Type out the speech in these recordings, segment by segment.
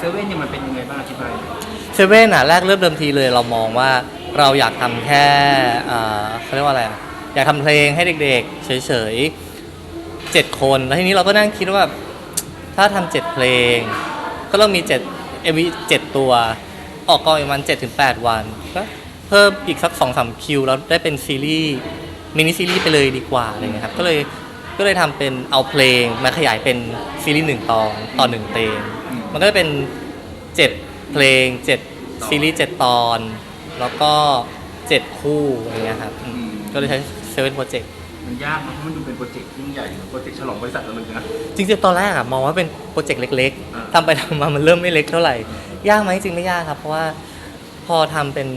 เซเว่นเนี่ยมันเป็นยังไงบ้างอธิบายเซเว่นอะแรกเริ่มเดิมทีเลยเรามองว่าเราอยากทำแค่อ่าเขาเรียกว่าอะไรอะอยากทำเพลงให้เด็กๆ เฉยๆเจ็ดคนแล้วทีนี้เราก็นั่งคิดว่า ถ้าทำเจ็ดเพลง ก็ต้องมีเจ็ดเอวีเจ็ดตัว ออกกองอีกประมันเจ็ดถึงแปดวันก็เพิ่มอีกสักสองสามคิว แล้วได้เป็นซีรีส์มินิซีรีส์ไปเลยดีกว่าอะไรเงี้ยครับก็เลยก็เลยทำเป็นเอาเพลงมาขยายเป็นซีรีส์หนึ่งตอนต่อหนึ่งเพลง มมันก็จะเป็นเจ็ดเพลงเจ็ดซีรีส์เจ็ดตอน แล้วก็เจ็ดคู่อะไรเงี้ยครับอืมก็เลยใช้เซเว่นโปรเจกต์ มันยากนะเพราะมันดูเป็นโปรเจกต์ยิ่งใหญ่โปรเจกต์ฉลองบริษัทเราเลยนะ จริงๆตอนแรกอะมองว่าเป็นโปรเจกต์เล็กอ่า ๆทำไปทำมามันเริ่มไม่เล็กเท่าไหร่ ยากไหมจริงไม่ยากครับ เพราะว่าพอทำเป็น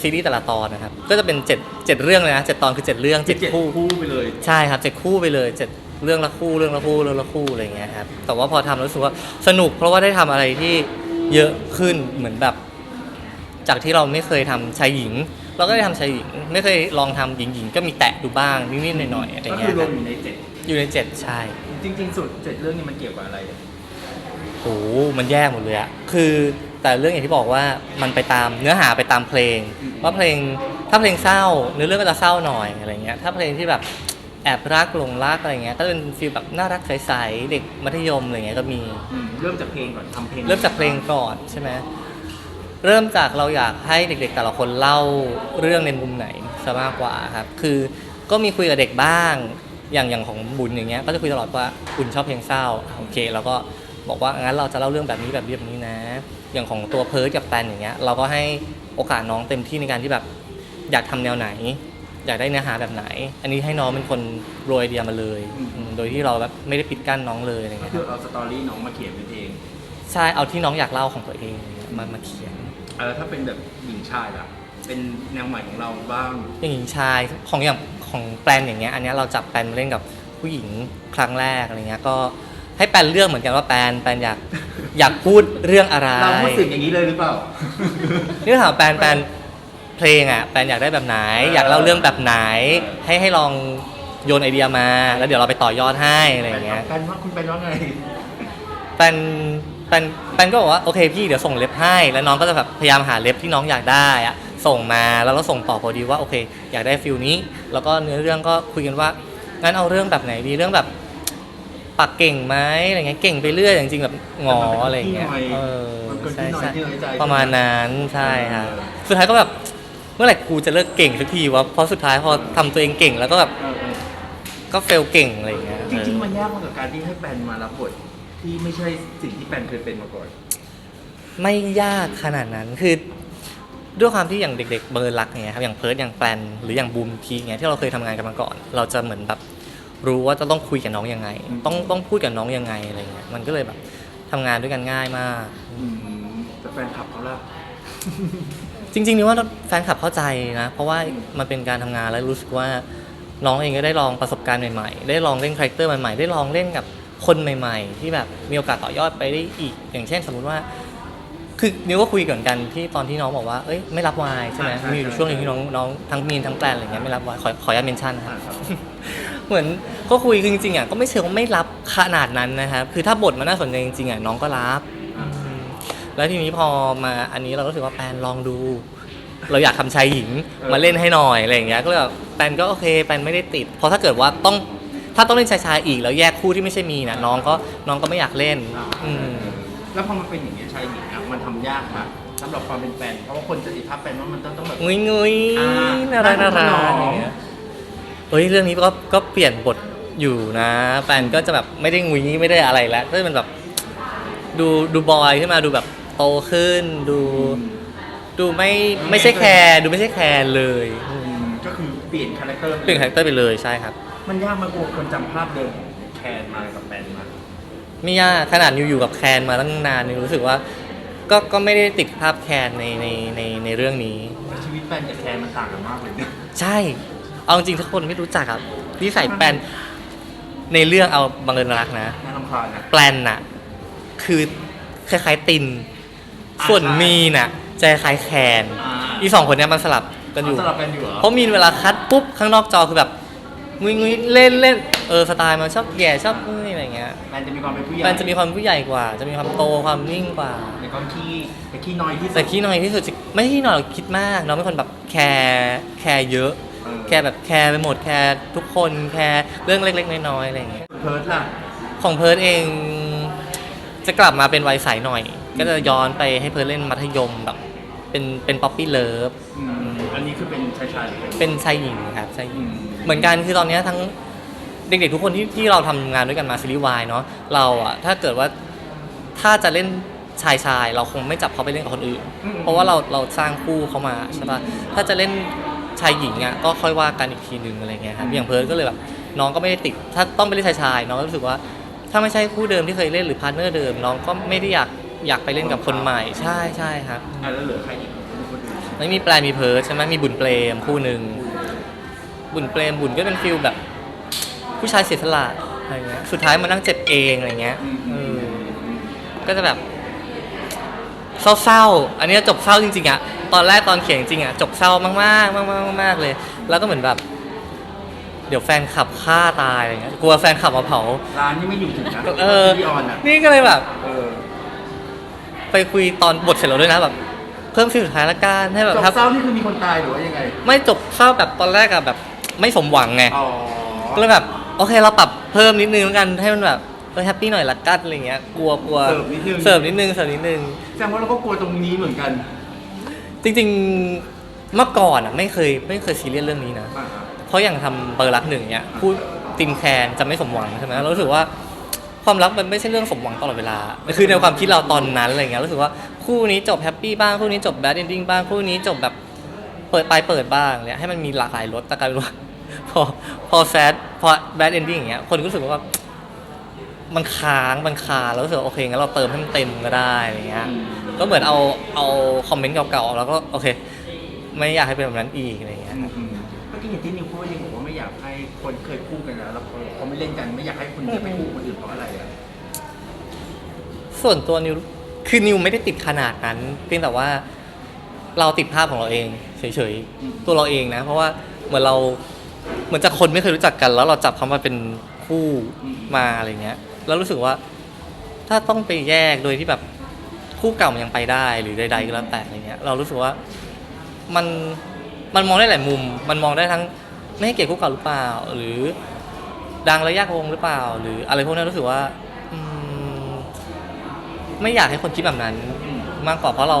ซีรีส์แต่ละตอนนะครับ ก็จะเป็นเจ็ดเจ็ดเรื่องเลยนะเจ็ดตอนคือเจ็ดเรื่องเจ็ดคู่ คู่ไปเลย ใช่ครับเจ็ดคู่ไปเลยเจ็ด เรื่องละคู่เรื่องละคู่เรื่องละคู่อะไรอย่างเงี้ยครับแต่ว่าพอทำแล้วรู้สึกว่าสนุกเพราะว่าได้ทำอะไรที่เยอะขึ้นเหมือนแบบ จากที่เราไม่เคยทำชายหญิง เราก็ได้ทำชายหญิง ไม่เคยลองทำหญิงหญิงๆก็มีแตะดูบ้างนิดๆหน่อยๆอะไรก็เงี้คืยอรควรัมบอยู่ในเจ็ดอยู่ในเจ็ดใช่ จริงๆสุดเจ็ดเรื่องนี้มันเกี่ยวกับอะไรโอ้โหมันแยกหมดเลยอะคือแต่เรื่องอย่างที่บอกว่ามันไปตามเนื้อหาไปตามเพลงอืมว่าเพลงถ้าเพลงเศร้าเนื้อเรื่องก็จะเศร้าหน่อยอะไรเงี้ย ถ้าเพลงที่แบบ แอบรักหลงรักอะไรเงี้ยก็จะเป็นฟีลแบบน่ารักใสๆเด็กมัธยมอะไรเงี้ยก็มี อืมเริ่มจากเพลงก่อนทำเพลงเริ่มจากเพลงก่อนใช่ไหมเริ่มจากเราอยากให้เด็กๆแต่ละคนเล่าเรื่องในมุมไหนซะมากกว่าครับ คือก็มีคุยกับเด็กบ้าง อย่างอย่างของบุญอย่างเงี้ย ก็จะคุยตลอดว่าบุญชอบเพลงเศร้าอะโอเคแล้วก็บอกว่างั้นเราจะเล่าเรื่องแบบนี้แบบนี้แบบนี้นะ อย่างของตัวเพิร์ดกับแปนอย่างเงี้ย เราก็ให้โอกาสน้องเต็มที่ในการที่แบบอยากทำแนวไหน อยากได้เนื้อหาแบบไหน อันนี้ให้น้องเป็นคนโรยไอเดียมาเลยอืมโดยที่เราแบบไม่ได้ปิดกั้นน้องเลยอะไรก็เงี้ยคืคอรับเอาสตอรี่น้องมาเขียนเป็นเพลงใช่เอาที่น้องอยากเล่าของตัวเองมามาเขียน เออถ้าเป็นแบบหญิงชายล่ะ เป็นแนวใหม่ของเราบ้าง อย่างหญิงชายของอย่างของแปลนอย่างเงี้ยอันเนี้ยเราจับแปลนมาเล่นกับผู้หญิงครั้งแรกอะไรเงี้ยก็ให้แปลนเลือกเหมือนกันว่าแปลนแปลนอยากอยากพูดเรื่องอะไรเราพูดสิ่งอย่างนี้เลยหรือเปล่า นี่ถามแปลนแปลน เพลงอะแปลนอยากได้แบบไหน อยากเล่าเรื่องแบบไหน ให้ให้ลองโยนไอเดียมา แล้วเดี๋ยวเราไปต่อยอดให้อะไรเงี้ยแปลว่าคุณแปลว่าไงแปลนแปลนแปลนก็บอกว่าโอเคพี่เดี๋ยวส่งเล็บให้ แล้วน้องก็จะแบบพยายามหาเล็บที่น้องอยากได้อะส่งมาแล้วเราส่งต่อพอดีว่าโอเค อยากได้ฟิลนี้ แล้วก็เนื้อเรื่องก็คุยกันว่างั้นเอาเรื่องแบบไหนดีเรื่องแบบปากเก่งไหมอะไรเงี้ยเก่งไปเรื่อยจริงๆแบบงออะไรเงี้ยเออมันเป็นใช่ที่หน่อยใช่ที่น้อยใจประมาณนั้นใช่ครับเออสุดท้ายก็แบบเมื่อไหร่กูจะเลิกเก่งสักทีวะเพราะสุดท้ายพอทำตัวเองเก่งแล้วก็แบบเออเออก็เฟลเก่งอะไรเงี้ยจริงๆ มันยากมากกับการที่ให้แปลนมารับบทที่ไม่ใช่สิ่งที่แปลนเคยเป็นมาก่อน ไม่ยากขนาดนั้นคือด้วยความที่อย่างเด็ก ๆ เบอร์รักเงี้ยครับอย่างเพิร์ดอย่างแปลนหรืออย่างบูมพีเงี้ยที่เราเคยทำงานกันมาก่อน เราจะเหมือนแบบรู้ว่าจะต้องคุยกับน้องยังไง อืม ต้องต้องพูดกับน้องยังไงอะไรเงี้ยมันก็เลยแบบทำงานด้วยกันง่ายมากอืมแต่แฟนคลับเขาล่ะ จริงๆนี่ว่าแฟนคลับเข้าใจนะ เพราะว่ามันเป็นการทำงานแล้วรู้สึกว่าน้องเองก็ได้ลองประสบการณ์ใหม่ๆ ได้ลองเล่นคาแรคเตอร์ใหม่ๆ ได้ลองเล่นกับคนใหม่ ๆ ที่แบบมีโอกาสต่อยอดไปได้อีก อย่างเช่น สมมุติว่า คือนิวก็คุยกันกันที่ตอนที่น้องบอกว่า เอ้ยไม่รับวายใช่ไหมอ่าใช่ มีอยู่ช่วงหนึงที่น้องน้องทั้งมีนทั้งแปลนอะไรเงี้ยไม่รับวายขอขออนุญาตเมนชั่นนะครับอ่าครับ เหมือนก็คุยคือจริงๆอะก็ไม่เชิงว่าไม่รับขนาดนั้นนะครับคือถ้าบทมันน่าสนใจจริงๆอะน้องก็รับ อ่าอืม แล้วทีนี้พอมาอันนี้เราก็รู้สึกว่าแปนลองดู เราอยากทำชายหญิงมาเล่นให้หน่อยอะไรอย่างเงี้ยก็เลยแบบแปนก็โอเคแปนไม่ได้ติด เพราะถ้าเกิดว่าต้องถ้าต้องเล่นชายชายๆอีกแล้วแยกคู่ที่ไม่ใช่มีนะน้องก็น้องก็ไม่อยากเล่นอ่าอืมแล้วพอมันเป็นอย่างนี้ยชายหญิงอะมันทำยากนะสำหรับความเป็นแฟนเพราะว่าคนจะติดภาพแฟนว่ามันต้องต้องแบบ งุยงุยอ่าน่ารักน่ารักน่ารัก อย่างเงี้ยเฮ้ยเรื่องนี้ก็ก็เปลี่ยนบทอยู่นะแฟนก็จะแบบไม่ได้งุยไม่ได้อะไรแล้วก็จะเป็นแบบ ดูดูบอยขึ้นมาดูแบบ โตขึ้นดู ดูไม่ไม่ใช่แคร์ดูไม่ใช่แคร์เลยอืมก็คือเปลี่ยนคาแรคเตอร์เปลี่ยนคาแรคเตอร์ไปเลยใช่ครับ มันยากมากกว่าคนจำภาพเดิมของแคนมากับแฟนมาไม่ยากขนาดนิวอยู่กับแคนมาตั้งนานนิวรู้สึกว่า ก็ก็ไม่ได้ติดภาพแคนในในในในเรื่องนี้ชีวิตแฟนกับแคนมันต่างกันมากเลยเนี่ยใช่ เอาจริงๆทุกคนไม่รู้จักอะนิสัยแปลนในเรื่องเอาบังเอิญรักนะ น่ารำคาญนะ แปลนน่ะ คือคล้ายๆตินอ่า ส่วนใช่มีน่ะจะคล้ายแคนอ่า อีสองคนเนี้ยมันสลับกันอยู่ สลับกันอยู่เหรอเพราะมีนเวลาคัดปุ๊บข้างนอกจอคือแบบงุยงุยเล่นเล่นเออสไตล์มันชอบแย่ชอบนี่อะไรเงี้ยเงี้ยแฟนจะมีความเป็นผู้ใหญ่มันจะมีความผู้ใหญ่กว่า จะมีความโตความนิ่งกว่า ในความขี้แต่ขี้น้อยที่สุด แต่ขี้น้อยที่สุดจะไม่ใช่ขี้น้อยหรอกคิดมากน้องเป็นคนแบบแคร์แคร์เยอะ เออ แคร์แบบแคร์ไปหมดแคร์ทุกคนแคร์เรื่องเล็ก ๆ น้อยๆอะไรอย่างเงี้ย เพิร์ดล่ะ ของเพิร์ดเองจะกลับมาเป็นวัยใสหน่อย ก็จะย้อนไปให้เพิร์ดเล่นมัธยมแบบเป็นเป็นป๊อปปี้เลิฟอืมอันนี้คือเป็นชายชายหรือเป็นเป็นชายหญิงครับชายหญิงอืมเหมือนกันคือตอนเนี้ยทั้งเด็กๆทุกคนที่ที่เราทำงานด้วยกันมาซีรีส์วายเนาะเราอะถ้าเกิดว่าถ้าจะเล่นชายชายเราคงไม่จับเขาไปเล่นกับคนอื่น เพราะว่าเราเราสร้างคู่เขามาใช่ปะถ้าจะเล่นชายหญิงอะก็ค่อยว่ากันอีกทีนึงอะไรเงี้ยครับอย่างเพิร์ดก็เลยแบบน้องก็ไม่ได้ติด ถ้าต้องไปเล่นชายชายน้องก็รู้สึกว่า ถ้าไม่ใช่คู่เดิมที่เคยเล่นหรือพาร์ทเนอร์เดิมน้องก็ไม่ได้อยาก อยากไปเล่นกับคนใหม่ ใช่ใช่ครับอะแล้วเหลือใครอีกคนอื่นไม่มีแปลมีเพิร์ดใช่ไหมมีบุญเปรมคู่หนึ่งบุญเปรมบุญก็เป็นฟิลแบบ ผู้ชายเสียสละอะไรเงี้ยสุดท้ายมานั่งเจ็บเองอะไรเงี้ยอืมเออืมอก็จะแบบ เศร้าๆ อันนี้จบเศร้าจริงๆอะตอนแรกตอนเขียนจริงๆอะจบเศร้ามากๆมากๆมากๆเลย แล้วก็เหมือนแบบ เดี๋ยวแฟนขับฆ่าตายอะไรเงี้ยกลัวแฟนขับมาเผาร้านนี่ไม่อยู่ถึงนะเออพี่ออนอะนี่ก็เลยแบบ เออ ไปคุยตอนบทเสร็จแล้วด้วยนะแบบเพิ่มซีนสุดท้ายละกันให้แบบจบถ้าเศร้านี่คือมีคนตายหรือว่ายังไง ไม่จบเศร้าแบบตอนแรกอะแบบ ไม่สมหวังไงอ๋อก็เลยแบบโอเคเราปรับเพิ่มนิดนึงแล้วกันให้มันแบบเออแฮปปี้หน่อยละกันอะไรเงี้ยกลัวกลัวเสิร์ฟนิดนึงเสิร์ฟนิดนึงเสิร์ฟนิดนึงแสดงว่าเราก็กลัวตรงนี้เหมือนกัน จริงๆเมื่อก่อนอะไม่เคยไม่เคยซีเรียสเรื่องนี้นะ อ่า เพราะอย่างทำเบอร์รักหนึ่งเนี่ยพูดติมแคนจะไม่สมหวังใช่ไหมเรารู้สึกว่า ความรักมันไม่ใช่เรื่องสมหวังตลอดเวลา คือในความคิดเราตอนนั้นอะไรเงี้ยรู้สึกว่าคู่นี้จบแฮปปี้บ้างคู่นี้จบแบดเอนดิ้งบ้างคู่นี้จบแบบเปิดไปเปิดบ้างเนี่ยให้มันมีหลากหลายรสแต่กลายเป็นว่าพอพอแซดพอแบดเอนดิ้งอย่างเงี้ยคนก็รู้สึกว่ามันค้างมันคาแล้วรู้สึกว่าโอเคงั้นเราเติมให้มันเต็มก็ได้อะไรเงี้ยก็เหมือนเอาเอาคอมเมนต์เก่าๆแล้วก็โอเค ไม่อยากให้เป็นแบบนั้นอีกอะไรเงี้ยอืมอืมเมื่อกี้เห็นที่นิวพูดว่ายังบอกว่าไม่อยากให้คนเคยคู่กันแล้วแล้ว เขาไม่เล่นกันไม่อยากให้คนจะไปคู่คนอื่นเพราะอะไรอะส่วนตัวนิวคือนิวไม่ได้ติดขนาดนั้น เพียงแต่ว่าเราติดภาพของเราเองเฉยๆตัวเราเองนะ เพราะว่าเหมือนเราเหมือนจากคนไม่เคยรู้จักกัน แล้วเราจับเขามาเป็นคู่มาอะไรเงี้ย แล้วรู้สึกว่า ถ้าต้องไปแยกโดยที่แบบคู่เก่ามันยังไปได้หรือใดๆก็แล้วแต่อะไรเงี้ย เรารู้สึกว่ามันมันมองได้หลายมุม มันมองได้ทั้งไม่ให้เกียรติคู่เก่าหรือเปล่า หรือ ดังระยะวงหรือเปล่า หรืออะไรพวกนั้นรู้สึกว่าอืมไม่อยากให้คนคิดแบบนั้นมากกว่าเพราะเรา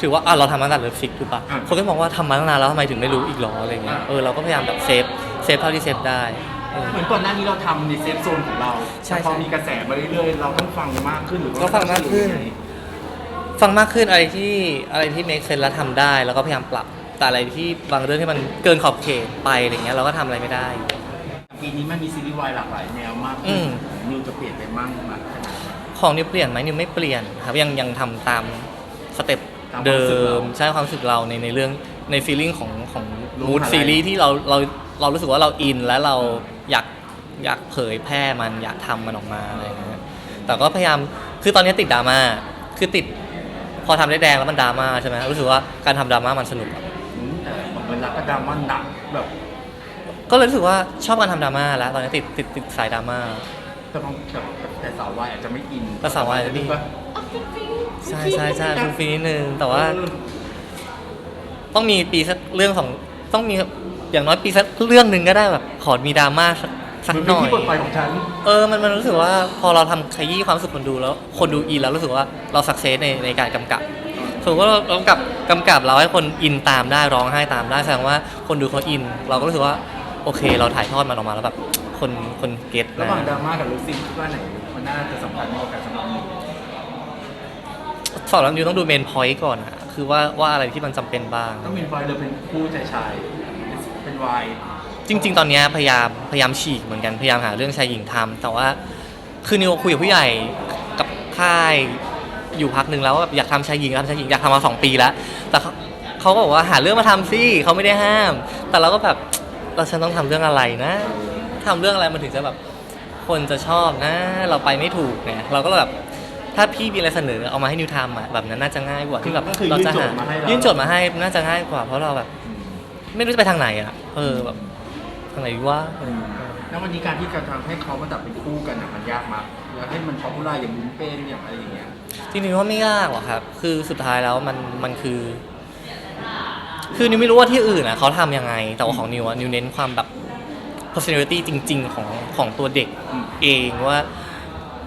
ถือว่าอะเราทำมาตั้งแต่เลิฟซิกถูกปะอะคนก็มองว่าทำมาตั้งนานแล้วทำไมถึงไม่รู้อีกหรออะไรเงี้ยอะ เออเราก็พยายามแบบเซฟเซฟเท่าที่เซฟได้เออ เหมือนก่อนหน้านี้เราทำในเซฟโซนของเราใช่แต่พอใช่มีกระแสมาเรื่อยๆ เราต้องฟังมากขึ้นหรือว่าต้องฟังมากขึ้น ฟังมากขึ้นอะไรที่อะไรที่ make sense แล้วทำได้ แล้วก็พยายามปรับแต่อะไรที่บางเรื่องที่มันเกินขอบเขตไปอะไรเงี้ยเราก็ทำอะไรไม่ได้ ปีนี้มันมีซีรีส์วายหลากหลายแนวมากอืขึ้นมนิวจะเปลี่ยนไปมั่งมากขนาดไหน ของนิวเปลี่ยนไหมนิวไม่เปลี่ยนครับยังยังทำตามสเต็ปตามความเดิรู้สึกเรามใช่ความรู้สึกเราในในเรื่องในฟีลลิ่งของของรู้มูดอะไร ซีรีส์ที่เราเราเรารู้สึกว่าเราอินและเราอยากอยากเผยแพร่มันอยากทำมันออกมาอะไรอย่างเงี้ยแต่ก็พยายามคือตอนนี้ติดดราม่าคือติดพอทำได้แดงแล้วมันดราม่าใช่ไหมรู้สึกว่าการทำดราม่ามันสนุกอะ อืมแต่บางเวลาก็ดราม่าหนักแบบ ก็เลยรู้สึกว่าชอบการทำดราม่าแล้วตอนนี้ติดติดติดสายดราม่า แต่บางแบบแต่สาววายอาจจะไม่อินแต่สาววายอาจจะไม่แบบใช่ใช่ใช่ฟิลฟิลนิดนึงแต่ว่า ต้องมีปีสักเรื่องของต้องมีอย่างน้อยปีสักเรื่องหนึ่งก็ได้แบบขอมีดราม่าสักสักมันหเป็นน่อยที่ปลดปล่อยของฉัน เออมันมันรู้สึกว่าพอเราทำขยี้ความรู้สึกคนดูแล้ว คนดูอินแล้วรู้สึกว่าเราสักเซสในในการกำกับสมมติว่าเรากำกับกำกับเราให้คนอินตามได้ร้องไห้ตามได้แสดงว่าคนดูเขาอิน เราก็รู้สึกว่า โอเค เราถ่ายทอดมันออกมาแล้วแบบคนคนเก็ตระนะหว่างดราม่ากับลูซิงคิดว่าไหนมันน่าจะสำคัญมากกว่ากันสำหรับนิวสอนแล้วนิวต้องดูเมนพอยต์ก่อนอะคือว่าว่าอะไรที่มันจำเป็นบ้าง ต้องเป็นไฟเลยเป็นคู่ชายชายเป็นวายจริง ๆ ตอนเนี้ยพยายามพยายามฉีกเหมือนกันพยายามหาเรื่องชายหญิงทำแต่ว่าคือนิวคุยกับผู้ใหญ่กับค่ายอยู่พักหนึ่งแล้วว่าแบบอยากทำชายหญิงอยากทำชายหญิงอยากทำมาสองปีแล้ว แต่เขาเขาก็บอกว่าหาเรื่องมาทำสิเขาไม่ได้ห้าม แต่เราก็แบบ เราฉันต้องทำเรื่องอะไรนะทำเรื่องอะไรมันถึงจะแบบคนจะชอบนะ เราไปไม่ถูกไงเราก็แบบถ้าพี่มีอะไรเสนอเอามาให้นิวทำอะแบบนั้นน่าจะง่ายกว่าที่แบบก็คือเรายื่นจะโจหาทย์มาให้เรายื่นโจทย์มาให้น่าจะง่ายกว่า เพราะเราแบบ ไม่รู้จะไปทางไหนอะ เออแบบทางไหนดีว่าแล้ววันนี้การที่จะทำให้เขามาจับเป็นคู่กันอะมันยากมากจะให้มันป๊อปปูล่าอย่างบุญเป็นอย่างอะไรอย่างเงี้ยจริงๆว่าไม่ยากหรอกครับ คือสุดท้ายแล้วมันมันคือ คือนิวไม่รู้ว่าที่อื่นอะเขาทำยังไง แต่ว่าของนิวอะนิวเน้นความแบบ personality จริง ๆ ของของตัวเด็กเองว่า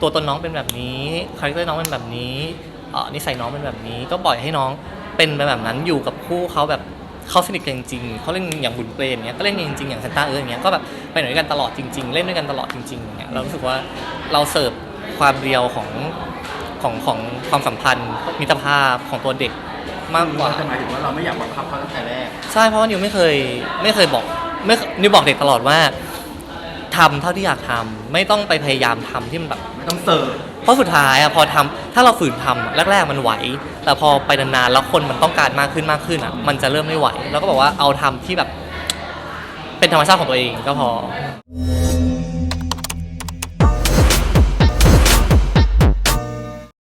ตัวตนน้องเป็นแบบนี้คาแรคเตอร์น้องเป็นแบบนี้เอ่อนิสัยน้องเป็นแบบนี้ ก็ปล่อยให้น้องเป็นไปแบบนั้นอยู่กับคู่เขาแบบเขาสนิทกันจริงๆเขาเล่นอย่างบุญเปรมเนี้ยก็เล่นกันจริงๆอย่างซันต้าเอออย่างเงี้ยก็แบบไปไหนด้วยกันตลอดจริง ๆ เล่นด้วยกันตลอดจริงๆอย่างเงี้ยเรารู้สึกว่าเราเสิร์ฟความเรียวของของของความสัมพันธ์มิตรภาพของตัวเด็ก มากกว่า จะหมายถึงว่าเราไม่อยากบังคับเขาตั้งแต่แรก ใช่เพราะว่านิวไม่เคยไม่เคยบอกไม่นิวบอกเด็กตลอดว่าทำเท่าที่อยากทำไม่ต้องไปพยายามทำที่มันแบบ ไม่ต้องเสิร์ฟเพราะสุดท้ายอะพอทำถ้าเราฝืนทำอะแรก ๆ มันไหว แต่พอไปนานๆแล้วคนมันต้องการมากขึ้นมากขึ้นอะมันจะเริ่มไม่ไหว แล้วก็บอกว่าเอาทำที่แบบ เป็นธรรมชาติของตัวเองก็พอ